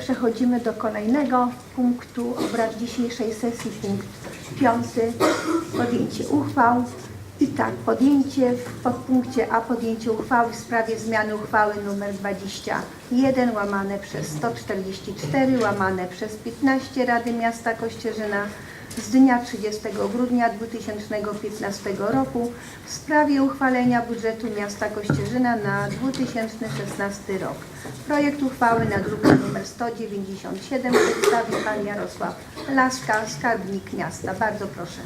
Przechodzimy do kolejnego punktu obrad dzisiejszej sesji, punkt piąty, podjęcie uchwał. I tak, podjęcie w podpunkcie A podjęcie uchwały w sprawie zmiany uchwały nr 21 łamane przez 144 łamane przez 15 Rady Miasta Kościerzyna z dnia 30 grudnia 2015 roku w sprawie uchwalenia budżetu miasta Kościerzyna na 2016 rok. Projekt uchwały na druku nr 197 przedstawi pan Jarosław Laska, skarbnik miasta. Bardzo proszę.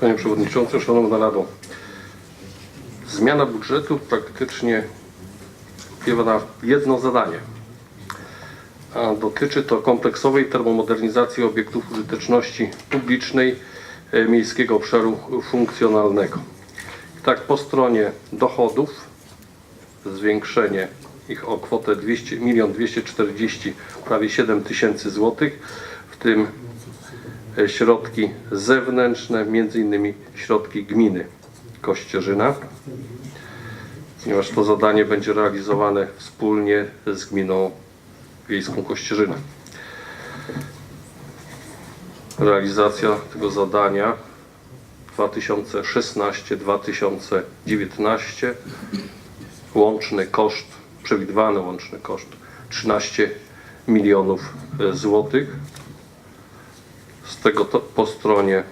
Panie Przewodniczący, Szanowna Rado. Zmiana budżetu praktycznie na jedno zadanie. Dotyczy to kompleksowej termomodernizacji obiektów użyteczności publicznej e, miejskiego obszaru funkcjonalnego. Tak po stronie dochodów zwiększenie ich o kwotę 200, 1 240 prawie 7 tysięcy złotych, w tym e, środki zewnętrzne, między innymi środki gminy Kościerzyna, ponieważ to zadanie będzie realizowane wspólnie z gminą wiejską Kościerzyna. Realizacja tego zadania 2016-2019 łączny koszt, przewidywany łączny koszt 13 milionów złotych. Z tego to po stronie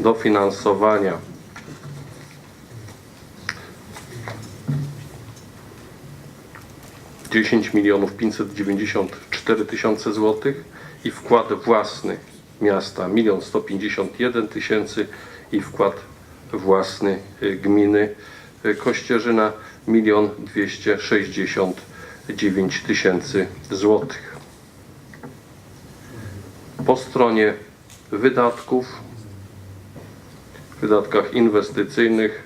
dofinansowania dziesięć milionów pięćset dziewięćdziesiąt cztery tysiące złotych i wkład własny miasta milion sto pięćdziesiąt jeden tysięcy i wkład własny y, gminy y, Kościerzyna milion dwieście sześćdziesiąt dziewięć tysięcy złotych. Po stronie wydatków, wydatkach inwestycyjnych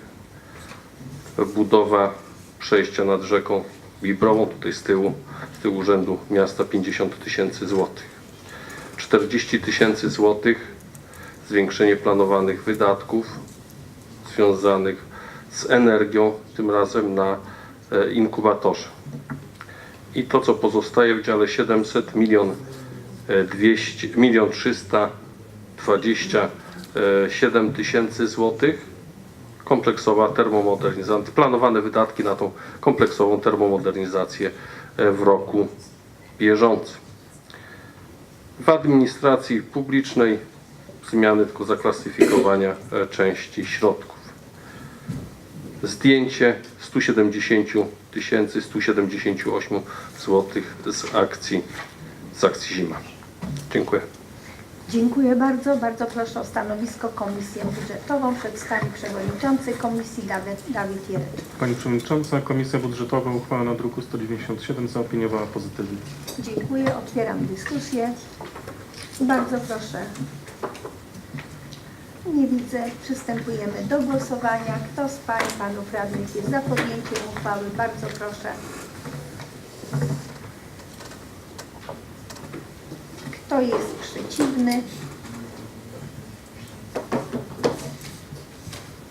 budowa przejścia nad rzeką Wibrową, tutaj z tyłu, z tyłu urzędu miasta 50 tysięcy złotych. 40 tysięcy złotych zwiększenie planowanych wydatków związanych z energią, tym razem na e, inkubatorze. I to, co pozostaje w dziale 700 milion 200, milion 327 tysięcy złotych kompleksowa termomodernizacja, planowane wydatki na tą kompleksową termomodernizację e, w roku bieżącym. W administracji publicznej zmiany tylko zaklasyfikowania e, części środków. Zdjęcie 170 tysięcy 178 złotych z akcji z akcji zima. Dziękuję. Dziękuję bardzo. Bardzo proszę o stanowisko Komisję Budżetową. Przedstawi przewodniczący Komisji Dawid, Dawid Jereczek. Pani Przewodnicząca, Komisja Budżetowa uchwała na druku 197 zaopiniowała pozytywnie. Dziękuję. Otwieram dyskusję. Bardzo proszę. Nie widzę. Przystępujemy do głosowania. Kto z Pań Panów Radnych jest za podjęciem uchwały? Bardzo proszę. Kto jest przeciwny?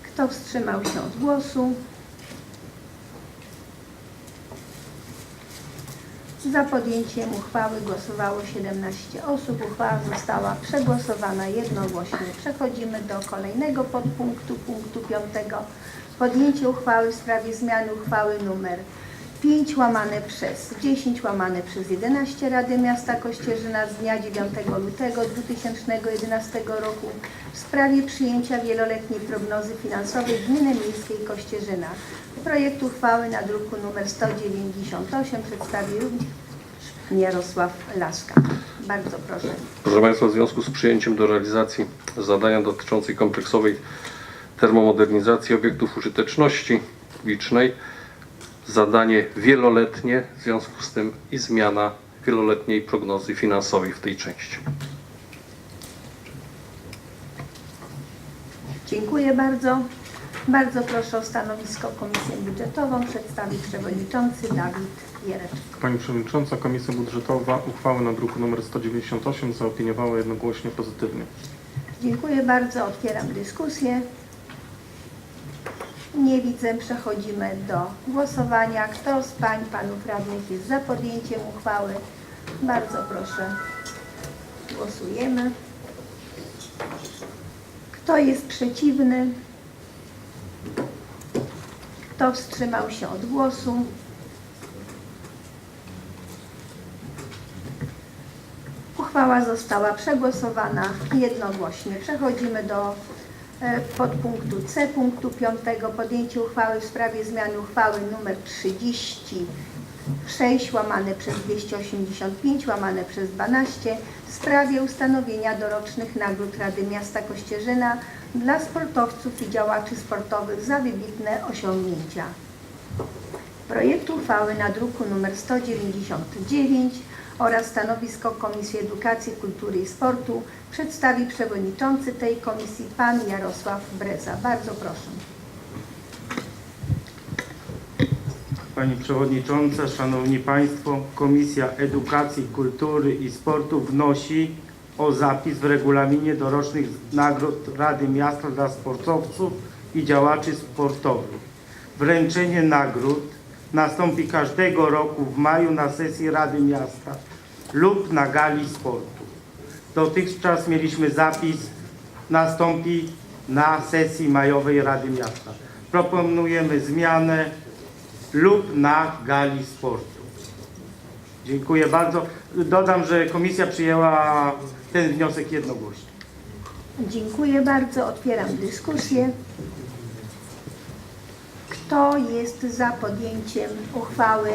Kto wstrzymał się od głosu? Za podjęciem uchwały głosowało 17 osób. Uchwała została przegłosowana jednogłośnie. Przechodzimy do kolejnego podpunktu, punktu 5. Podjęcie uchwały w sprawie zmiany uchwały numer 5 łamane przez 10 łamane przez 11 Rady Miasta Kościerzyna z dnia 9 lutego 2011 roku w sprawie przyjęcia wieloletniej prognozy finansowej Gminy Miejskiej Kościerzyna. Projekt uchwały na druku nr 198 przedstawi również Jarosław Laska. Bardzo proszę. Proszę Państwa, w związku z przyjęciem do realizacji zadania dotyczącej kompleksowej termomodernizacji obiektów użyteczności publicznej, zadanie wieloletnie, w związku z tym i zmiana wieloletniej prognozy finansowej w tej części. Dziękuję bardzo. Bardzo proszę o stanowisko Komisję Budżetową przedstawi przewodniczący Dawid Jereczek. Pani Przewodnicząca, Komisja Budżetowa uchwałę na druku nr 198 zaopiniowała jednogłośnie pozytywnie. Dziękuję bardzo. Otwieram dyskusję. Nie widzę. Przechodzimy do głosowania. Kto z pań, panów radnych jest za podjęciem uchwały? Bardzo proszę. Głosujemy. Kto jest przeciwny? Kto wstrzymał się od głosu? Uchwała została przegłosowana jednogłośnie. Przechodzimy do podpunktu C, punktu 5. Podjęcie uchwały w sprawie zmiany uchwały nr 36 łamane przez 285 łamane przez 12 w sprawie ustanowienia dorocznych nagród Rady Miasta Kościerzyna dla sportowców i działaczy sportowych za wybitne osiągnięcia projektu uchwały na druku nr 199 oraz stanowisko Komisji Edukacji, Kultury i Sportu przedstawi przewodniczący tej komisji pan Jarosław Breza. Bardzo proszę. Pani Przewodnicząca, Szanowni Państwo, Komisja Edukacji, Kultury i Sportu wnosi o zapis w regulaminie dorocznych nagród Rady Miasta dla sportowców i działaczy sportowych. Wręczenie nagród nastąpi każdego roku w maju na sesji Rady Miasta lub na gali sportu. Dotychczas mieliśmy zapis, nastąpi na sesji majowej Rady Miasta. Proponujemy zmianę lub na gali sportu. Dziękuję bardzo. Dodam, że komisja przyjęła ten wniosek jednogłośnie. Dziękuję bardzo. Otwieram dyskusję. Kto jest za podjęciem uchwały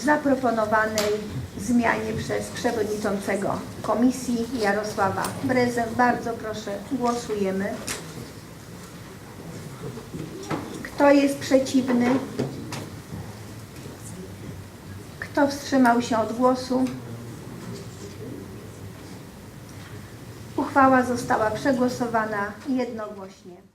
zaproponowanej zmianie przez przewodniczącego komisji Jarosława Brezę? Bardzo proszę, głosujemy. Kto jest przeciwny? Kto wstrzymał się od głosu? Uchwała została przegłosowana jednogłośnie.